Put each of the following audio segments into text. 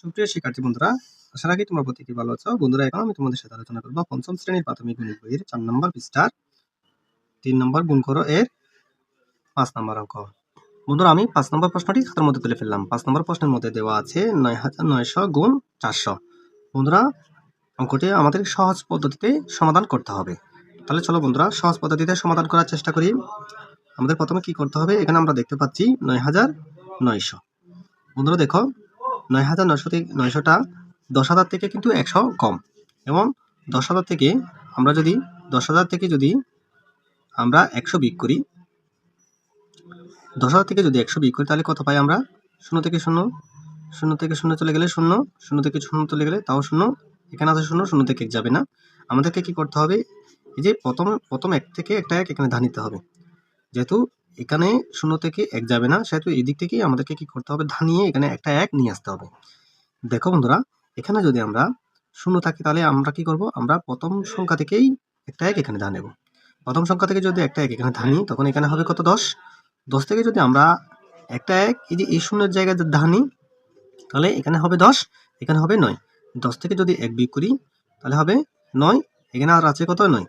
সুপ্রিয় শিক্ষার্থী বন্ধুরা, আশা রাখি তোমরা প্রত্যেকে ভালো আছো। বন্ধুরা, এখন আমি তোমাদের সাথে আলোচনা করব পঞ্চম শ্রেণির প্রাথমিক গণিত বইয়ের চার নম্বর পৃষ্ঠার। তিন নম্বর গুণ করো এর পাঁচ নম্বর অঙ্ক। বন্ধুরা, আমি পাঁচ নম্বর প্রশ্নটি খাতার মধ্যে তুলে ফেললাম। পাঁচ নম্বর প্রশ্নের মধ্যে দেওয়া আছে নয় হাজার নয়শো গুণ চারশো। বন্ধুরা, অঙ্কটি আমাদের সহজ পদ্ধতিতে সমাধান করতে হবে। তাহলে চলো বন্ধুরা, সহজ পদ্ধতিতে সমাধান করার চেষ্টা করি। আমাদের প্রথমে কি করতে হবে? এখানে আমরা দেখতে পাচ্ছি নয় হাজার নয়শো। বন্ধুরা, দেখো নয় হাজার নয়শো থেকে নয়শোটা দশ হাজার থেকে কিন্তু একশো কম। এবং দশ হাজার থেকে আমরা যদি দশ হাজার থেকে যদি আমরা একশো বিক করি দশ হাজার থেকে যদি একশো বিক করি, তাহলে কত পাই আমরা? শূন্য থেকে শূন্য। শূন্য থেকে শূন্য চলে গেলে শূন্য। শূন্য থেকে শূন্য চলে গেলে তাও শূন্য। এখানে আছে শূন্য শূন্য থেকে এক যাবে না। আমাদেরকে কি করতে হবে? এই যে প্রথম প্রথম এক থেকে একটা এক এখানে ধান নিতে হবে। যেহেতু এখানে শূন্য থেকে এক যাবে না, সেহেতু এই দিক থেকেই আমাদেরকে কি করতে হবে? ধানিয়ে এখানে একটা এক নিয়ে আসতে হবে। দেখো বন্ধুরা, এখানে যদি আমরা শূন্য থাকি তাহলে আমরা কি করব? আমরা প্রথম সংখ্যা থেকেই একটা এক এখানে ধান নেব। প্রথম সংখ্যা থেকে যদি একটা এক এখানে ধানি তখন এখানে হবে কত? দশ। দশ থেকে যদি আমরা একটা এক, এই যে এই শূন্যের জায়গায় ধানি তাহলে এখানে হবে দশ, এখানে হবে নয়। দশ থেকে যদি এক বিয়োগ করি, তাহলে হবে নয়, এখানে আর আছে কত? নয়।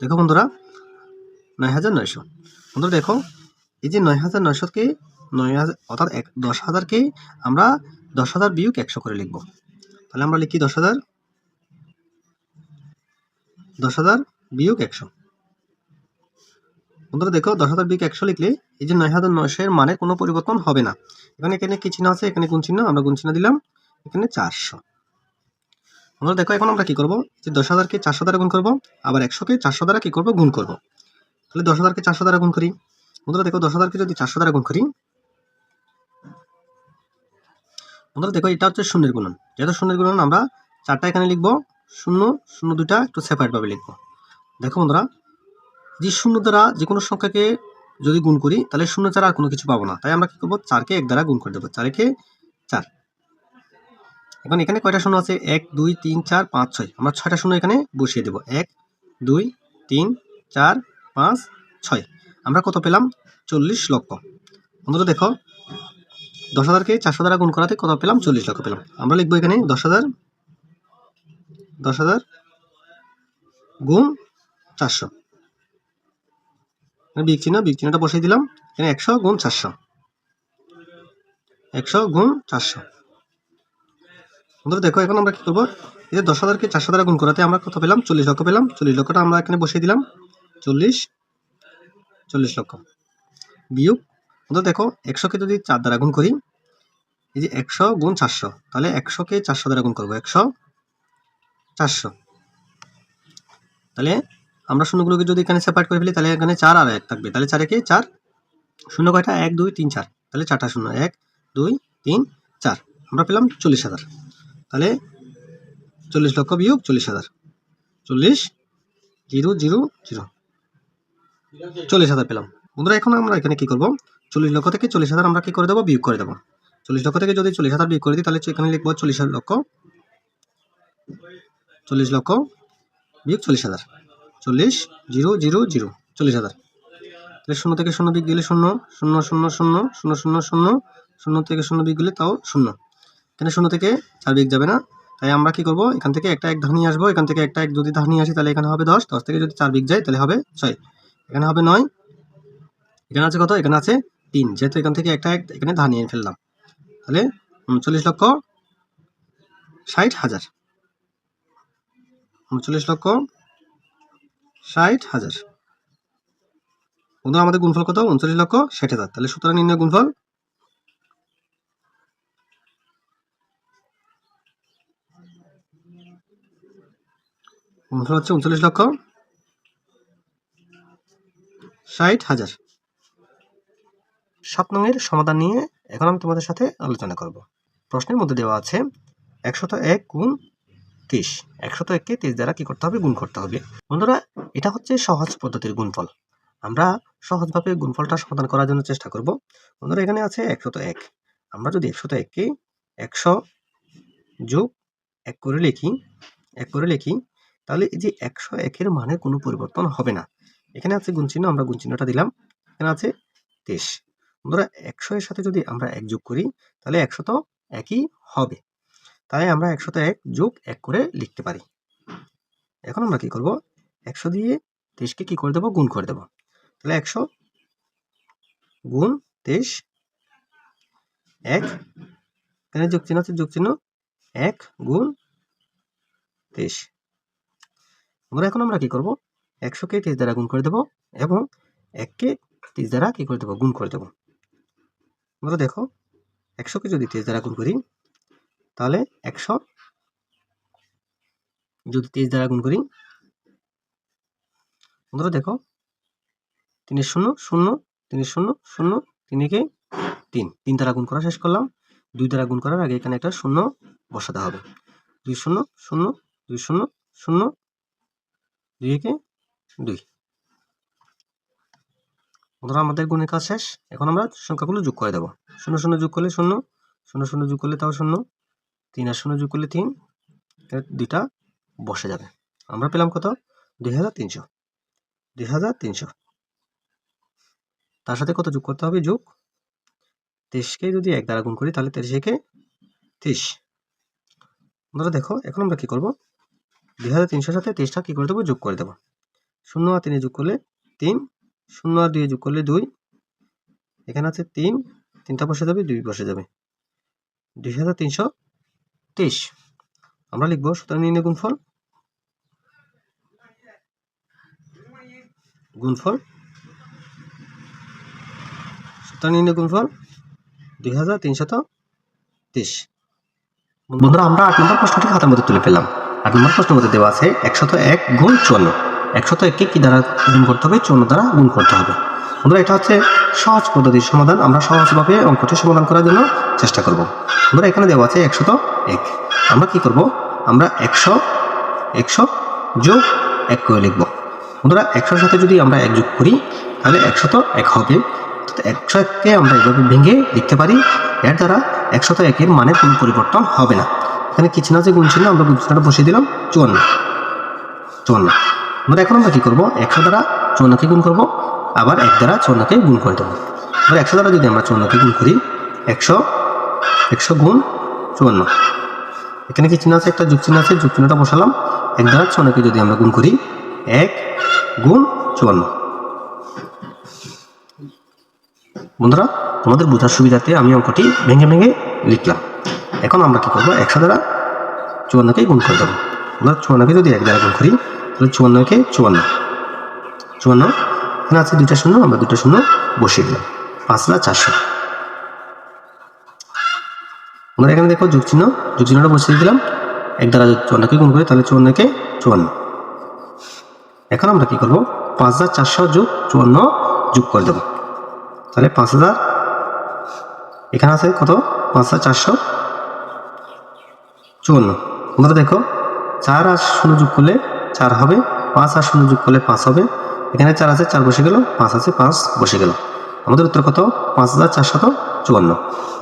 দেখো বন্ধুরা, নয় হাজার নয়শো। বন্ধুরা দেখো এই যে নয় হাজার নয়শোকে নয় হাজার, অর্থাৎ এক, দশ হাজারকে আমরা দশ হাজার বিয়োগ একশো করে লিখব। তাহলে আমরা লিখি দশ হাজার দশ হাজার বিয়োগ একশো। বন্ধুরা দেখো, দশ হাজার বিয়োগ একশো লিখলে এই যে নয় হাজার নয়শো এর মানে কোনো পরিবর্তন হবে না। এখানে এখানে কি চিহ্ন আছে? এখানে কোন চিহ্ন? আমরা গুণ চিহ্ন দিলাম, এখানে চারশো। বন্ধুরা দেখো, এখন আমরা কি করব? যে দশ হাজারকে চারশো দ্বারা গুণ করব, আবার একশোকে চারশো দ্বারা কি করব? গুণ করব। তাহলে দশ হাজারকে চারশো দ্বারা গুণ করি। বন্ধুরা দেখো দশ হাজারকে যদি চারশো দ্বারা গুণ করি, বন্ধুরা দেখো এটা হচ্ছে শূন্যের গুণন। যেহেতু শূন্যের গুণন আমরা চারটা এখানে লিখব, শূন্য শূন্য দুটা একটু সেপারেটভাবে লিখব। দেখো বন্ধুরা যে শূন্য দ্বারা যে কোনো সংখ্যাকে যদি গুণ করি, তাহলে শূন্য ছাড়া আর কোনো কিছু পাবো না। তাই আমরা কি করব? চারকে এক দ্বারা গুণ করে দেবো। চারকে চার। এখন এখানে কয়টা শূন্য আছে? এক, দুই, তিন, চার, পাঁচ, ছয়। আমরা ছয়টা শূন্য এখানে বসিয়ে দেবো। এক, দুই, তিন, চার, পাঁচ, ছয়। আমরা কত পেলাম? চল্লিশ লক্ষ। বন্ধুরা দেখো, দশ হাজারকে চারশো দ্বারা গুণ করাতে কত পেলাম? চল্লিশ লক্ষ পেলাম। আমরা লিখব এখানে দশ হাজার দশ হাজার গুণ চারশো। বিগ চিহ্ন বিগ চিহ্নটা বসিয়ে দিলাম। এখানে একশো গুণ চারশো। একশো গুণ চারশো। বন্ধুরা দেখো, এখন আমরা কি করব? এই যে দশ হাজারকে চারশো দ্বারা গুণ করাতে আমরা কত পেলাম? চল্লিশ লক্ষ পেলাম। চল্লিশ লক্ষটা আমরা এখানে বসিয়ে দিলাম। চল্লিশ চল্লিশ লক্ষ। বিয়োগ বন্ধুরা দেখো, একশোকে যদি চার দ্বারা গুণ করি, এই যে একশো গুণ চারশো, তাহলে একশোকে চারশো দ্বারা গুণ করব, একশো চারশো। তাহলে আমরা শূন্যগুলোকে যদি এখানে সেপারেট করে ফেলি, তাহলে এখানে চার আর এক থাকবে, তাহলে চারে কে? চার। শূন্য কয়টা? এক, দুই, তিন, চার। তাহলে চারটা শূন্য, এক, দুই, তিন, চার। আমরা পেলাম চল্লিশ হাজার। তাহলে চল্লিশ লক্ষ বিয়োগ চল্লিশ হাজার। চল্লিশ, জিরো জিরো জিরো। চল্লিশ হাজার পেলাম। বন্ধুরা, এখন আমরা এখানে কি করব? চল্লিশ লক্ষ থেকে চল্লিশ হাজার আমরা কি করে দেবো? বিয়োগ করে দেবো। চল্লিশ লক্ষ থেকে যদি চল্লিশ হাজার বিয়োগ করে দিই, তাহলে এখানে লিখব চল্লিশ লক্ষ। চল্লিশ লক্ষ বিয়োগ চল্লিশ হাজার। চল্লিশ, জিরো জিরো জিরো, চল্লিশ হাজার। তাহলে শূন্য থেকে শূন্য বিয়োগ দিলে শূন্য শূন্য শূন্য শূন্য শূন্য শূন্য শূন্য শূন্য থেকে শূন্য বিয়োগ দিলে তাও শূন্য। এখানে শূন্য থেকে চার বিয়োগ যাবে না। তাই আমরা কি করব? এখান থেকে একটা এক ধানি আসব। এখান থেকে একটা এক যদি ধানি আসি, তাহলে এখানে হবে দশ। দশ থেকে যদি চার বিগ যায়, তাহলে হবে ছয়। এখানে হবে নয়। এখানে আছে কত? এখানে আছে তিন। যেহেতু এখান থেকে একটা এক এখানে ধানিয়ে ফেললাম। তাহলে উনচল্লিশ লক্ষ ষাট হাজার। উনচল্লিশ লক্ষ ষাট হাজার। বন্ধু আমাদের গুণফল কত? উনচল্লিশ লক্ষ ষাট হাজার। তাহলে সুতরাং নির্ণয় গুণফল গুণফল হচ্ছে উনচল্লিশ লক্ষ ষাট হাজার। সাত নঙের সমাধান নিয়ে এখন আমি তোমাদের সাথে আলোচনা করব। প্রশ্নের মধ্যে দেওয়া আছে, একশত এক গুণ তিরিশ। একশত এককে তিরিশ দ্বারা কি করতে হবে? গুণ করতে হবে। বন্ধুরা, এটা হচ্ছে সহজ পদ্ধতির গুণফল। আমরা সহজভাবে গুণফলটা সমাধান করার জন্য চেষ্টা করব। বন্ধুরা, এখানে আছে একশত এক। আমরা যদি একশত এককে একশো যোগ এক করে লিখি, এক করে লিখি, তাহলে এই যে একশো একের মানে কোনো পরিবর্তন হবে না। এখানে আছে গুণ চিহ্ন, আমরা গুণ চিহ্নটা দিলাম। এখানে আছে তেইশ। বন্ধুরা, একশো এর সাথে যদি আমরা এক যোগ করি, তাহলে একশো তো একই হবে। তাই আমরা একশত এক যোগ এক করে লিখতে পারি। এখন আমরা কি করব? একশো দিয়ে তেইশকে কি করে দেবো? গুণ করে দেবো। তাহলে একশো গুণ তেইশ এক। এখানে যোগ চিহ্ন আছে, যোগ চিহ্ন এক গুণ তেইশ। আমরা এখন আমরা কি করব? একশোকে তেইশ দ্বারা গুণ করে দেবো এবং এককে তেইশ দ্বারা কি করে দেবো? গুণ করে দেবো। আমরা দেখো একশোকে যদি তেইশ দ্বারা গুণ করি, তাহলে একশো যদি তেইশ দ্বারা গুণ করি বন্ধুরা দেখো তিন শূন্য শূন্য তিন শূন্য শূন্য তিনকে তিন। তিন দ্বারা গুণ করা শেষ করলাম। দুই দ্বারা গুণ করার আগে এখানে একটা শূন্য বসাতে হবে। দুই শূন্য শূন্য, দুই শূন্য শূন্য, দুই একে দুই। বন্ধুরা আমাদের গুণের কাজ শেষ। এখন আমরা সংখ্যাগুলো যোগ করে দেবো। শূন্য শূন্য যোগ করলে শূন্য শূন্য শূন্য যোগ করলে তাও শূন্য, তিন আর শূন্য যোগ করলে তিন দুইটা বসে যাবে। আমরা পেলাম কত? দুই হাজার তিনশো। দুই হাজার তিনশো। তার সাথে কত যোগ করতে হবে? যোগ তেইশকে যদি এক দ্বারা গুণ করি, তাহলে তেইশকে তেইশ বন্ধুরা দেখো, এখন আমরা কি করব? দুই হাজার তিনশোর সাথে তেইশটা কি করে দেবো? যোগ করে দেবো। শূন্য আর তিনে যোগ করলে তিন, শূন্য আর দুই যোগ করলে দুই। এখানে আছে তিন, তিনটা বসে যাবে, দুই বসে যাবে। দুই হাজার তিনশো তেইশ আমরা লিখব সুতরাং নির্ণয় গুণফল। গুণফল। সুতরাং নির্ণয় গুণফল দুই হাজার তিনশত তেইশ বন্ধুরা, আমরা আট নম্বর প্রশ্নটি খাতার মধ্যে তুলে পেলাম আট নম্বর প্রশ্নের মধ্যে দেওয়া আছে একশত এক গুণ চুয়ান্ন। একশত এককে কী দ্বারা গুণ করতে হবে? চুয়ান্ন দ্বারা গুণ করতে হবে। বন্ধুরা, এটা হচ্ছে সহজ পদ্ধতির সমাধান। আমরা সহজভাবে অঙ্কটি সমাধান করার জন্য চেষ্টা করব। বন্ধুরা, এখানে দেওয়া আছে একশত এক। আমরা কি করব? আমরা একশো একশো যোগ এক করে লিখব। বন্ধুরা, একশোর সাথে যদি আমরা এক যোগ করি, তাহলে একশত এক হবে। একশো এককে আমরা এইভাবে ভেঙে লিখতে পারি। এর দ্বারা একশত একের মানে কোনো পরিবর্তন হবে না। এখানে কিছু না যে গুণ ছিল, আমরা গুণ চিহ্নটা বসিয়ে দিলাম, চুয়ান্ন। চুয়ান্ন। আমরা এখন আমরা কী করব? একশো দ্বারা চুয়ান্নকে গুণ করব, আবার এক দ্বারা চুয়ান্নকে গুণ করে দেবো। এবার একশো দ্বারা যদি আমরা চুয়ান্নকে গুণ করি, একশো একশো গুণ চুয়ান্ন। এখানে কি চিহ্ন আছে? একটা যোগ চিহ্ন আছে, যোগ চিহ্নটা বসালাম। এক দ্বারা চুয়ান্নকে যদি আমরা গুণ করি, এক গুণ চুয়ান্ন। বন্ধুরা, তোমাদের বোঝার সুবিধাতে আমি অঙ্কটি ভেঙে ভেঙে লিখলাম। এখন আমরা কী করব? একশো দ্বারা চুয়ান্নকে গুণ করে দেবো। আমরা চুয়ান্নকে যদি এক দ্বারা গুণ করি তাহলে চুয়ান্নকে চুয়ান্ন। চুয়ান্ন? এখানে আছে দুইটা শূন্য, আমরা দুটো শূন্য বসিয়ে দিলাম। পাঁচ হাজার চারশো। আমরা এখানে দেখো যোগ চিহ্ন, যোগ চিহ্নটা বসিয়ে দিলাম। এক দ্বারা চুয়ান্নকে গুণ করি, তাহলে চুয়ান্নকে চুয়ান্ন। এখন আমরা কি করব? পাঁচ হাজার চারশো যোগ চুয়ান্ন যোগ করে দেবো। তাহলে পাঁচ হাজার, এখানে আছে কত? পাঁচ হাজার চারশো চুয়ান্ন। তোমরা দেখো, চার আর শূন্য যোগ করলে চার হবে, পাঁচ আর শূন্য যোগ করলে পাঁচ হবে। এখানে চার আছে, চার বসে গেল, পাঁচ আছে, পাঁচ বসে গেল। আমাদের উত্তর কত? পাঁচ হাজার চারশত চুয়ান্ন।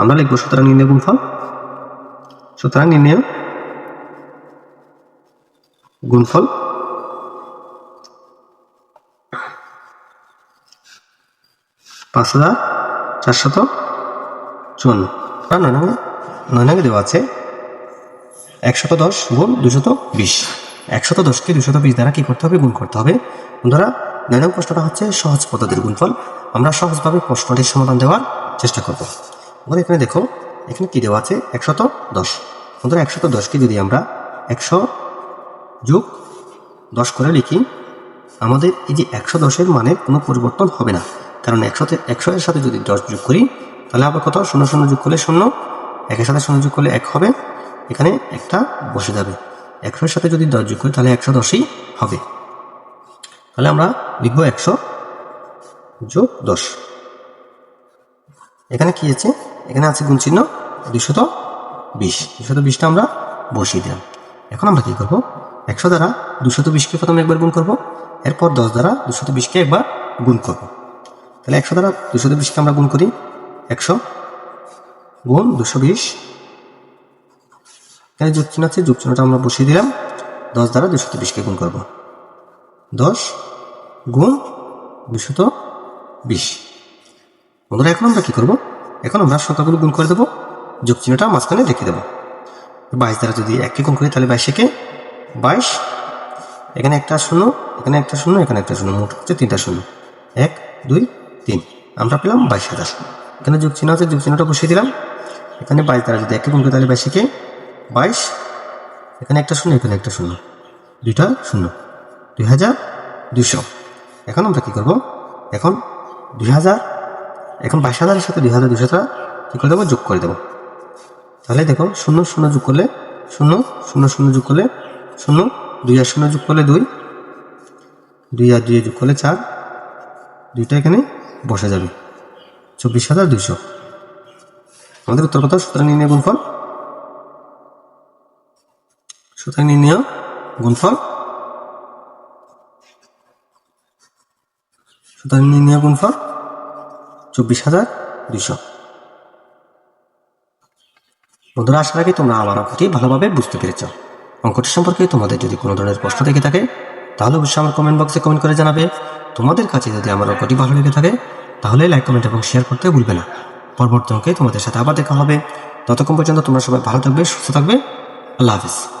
আমরা লিখব সুতরাং নির্ণয় গুণফল। সুতরাং নির্ণয় গুণফল পাঁচ হাজার চারশত চুয়ান্ন। না নয় নয় নয় দেওয়া আছে, একশত দশ গুণ দুশত বিশ। একশত দশকে দুশত বিশ দ্বারা কী করতে হবে? গুণ করতে হবে। বন্ধুরা নয় নং প্রশ্নটা হচ্ছে সহজ পদ্ধতির গুণফল। আমরা সহজভাবে প্রশ্নটির সমাধান দেওয়ার চেষ্টা করব। বন্ধুরা, এখানে দেখো, এখানে কি দেওয়া আছে? একশত দশ। বন্ধুরা, একশত দশকে যদি আমরা একশো যোগ দশ করে লিখি, আমাদের এই যে একশো দশের মানে কোনো পরিবর্তন হবে না। কারণ একশোতে একশো এর সাথে যদি দশ যোগ করি, তাহলে আবার কত? শূন্য শূন্য যোগ করলে শূন্য, একের সাথে শূন্য যোগ করলে এক হবে। এখানে একটা বসে যাবে। একশোর সাথে যদি দশ যোগ করি, তাহলে একশো দশই হবে। তাহলে আমরা লিখব একশো যোগ দশ। এখানে কি আছে? এখানে আছে গুণ চিহ্ন দুশত বিশ। দুশত বিশটা আমরা বসিয়ে দিলাম। এখন আমরা কি করব? একশো দ্বারা দুশত বিশকে প্রথমে একবার গুণ করব, এরপর দশ দ্বারা দুশত বিশকে একবার গুণ করব। তাহলে একশো দ্বারা দুশত বিশকে আমরা গুণ করি, একশো গুণ দুশো বিশ এখানে যোগ চিহ্ন আছে যোগ চিহ্নটা আমরা বসিয়ে দিলাম। দশ দ্বারা দুশত বিশকে গুণ করব। দশ গুণ দুশত বিশ। বন্ধুরা, এখন আমরা কী করব? এখন আমরা সংখ্যাগুলো গুণ করে দেবো। যোগ চিহ্নটা মাঝখানে রেখে দেবো। বাইশ দ্বারা যদি এককে গুণ করি, তাহলে বাইশ একে বাইশ। এখানে একটা শূন্য, এখানে একটা শূন্য, এখানে একটা শূন্য, মোট হচ্ছে তিনটা শূন্য। এক, দুই, তিন। আমরা পেলাম বাইশ হাজার। এখানে যোগ চিহ্ন আছে যোগ চিহ্নটা বসিয়ে দিলাম। এখানে বাইশ দ্বারা যদি এককে গুণ করি, তাহলে বাইশ একে বাইশ, এখানে একটা শূন্য, এখানে একটা শূন্য। দুইটা শূন্য দুই হাজার দুইশো। এখন আমরা কী করব? এখন দুই হাজার এখন বাইশ হাজারের সাথে দুই হাজার দুশোটা কী করে দেবো? যোগ করে দেবো। তাহলে দেখো, শূন্য শূন্য যোগ করলে শূন্য শূন্য শূন্য যোগ করলে শূন্য, দুই আর শূন্য যোগ করলে দুই দুই আর দুই যোগ করলে চার, দুইটা এখানে বসে যাবে। চব্বিশ হাজার দুইশো। আমাদের উত্তর কত? সুতরাং নির্ণয় গুণফল সুতরাং নির্ণয় গুণফল। সুতরাং নির্ণয় গুণফল, চব্বিশ হাজার দুইশো। বন্ধুরা, আশা রাখি তোমরা আমার অঙ্কটি ভালোভাবে বুঝতে পেরেছ। অঙ্কটি সম্পর্কে তোমাদের যদি কোনো ধরনের প্রশ্ন থেকে থাকে, তাহলে অবশ্যই আমার কমেন্ট বক্সে কমেন্ট করে জানাবে। তোমাদের কাছে যদি আমার অঙ্কটি ভালো লেগে থাকে, তাহলে লাইক কমেন্ট এবং শেয়ার করতে ভুলবে না। পরবর্তী অঙ্কে তোমাদের সাথে আবার দেখা হবে। ততক্ষণ পর্যন্ত তোমরা সবাই ভালো থাকবে, সুস্থ থাকবে। আল্লাহ হাফিজ।